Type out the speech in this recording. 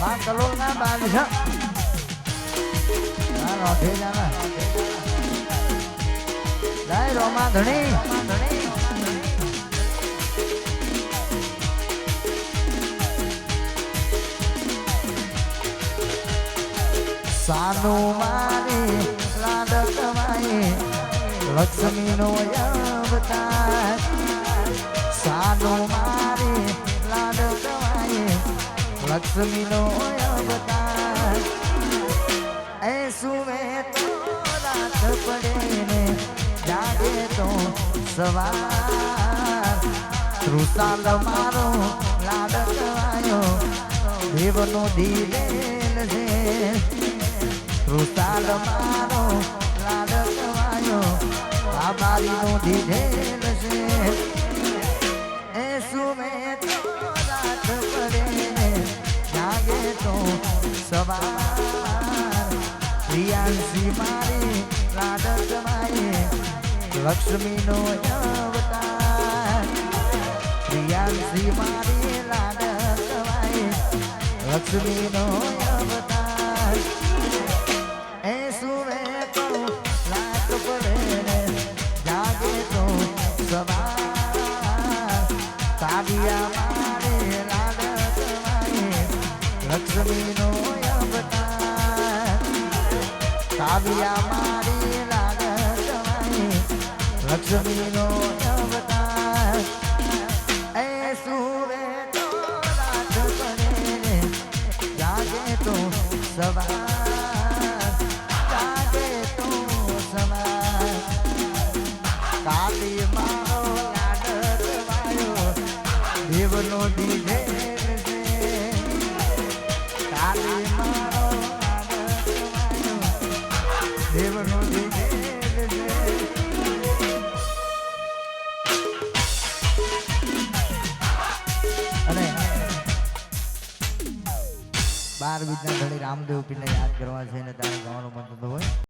માં કલોલ ના અવતાર સાનું લાડક લક્ષ્મીનો અવતાર. એ સુવે તો રાત પડે ને જાગે તો સવાર. તૃષાલ મારો લાડકવાયો દેવનો દિલેલ છે. તૃષાલ મારો તો સવાર પ્રિયાંશી મારી લાડક માએ લક્ષ્મીનો અવતાર પ્રિયાંશી મારી લાડક માએ લક્ષ્મીનો અવતાર એ સુવે તો લાટ પડે ને જાગે તો સવાર કાલિયા લક્ષ્મીનો અવતાર કાલિયા મારી માએ લક્ષ્મીનો અવતાર એ સુવે તો રાત પડે. જાગે તો દેવનો અને બાર બીજના ઘડી રામદેવ પીને યાદ કરવા છે ને તારે ગાવાનું મન થતું હોય.